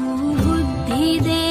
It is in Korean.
बुद्धि दे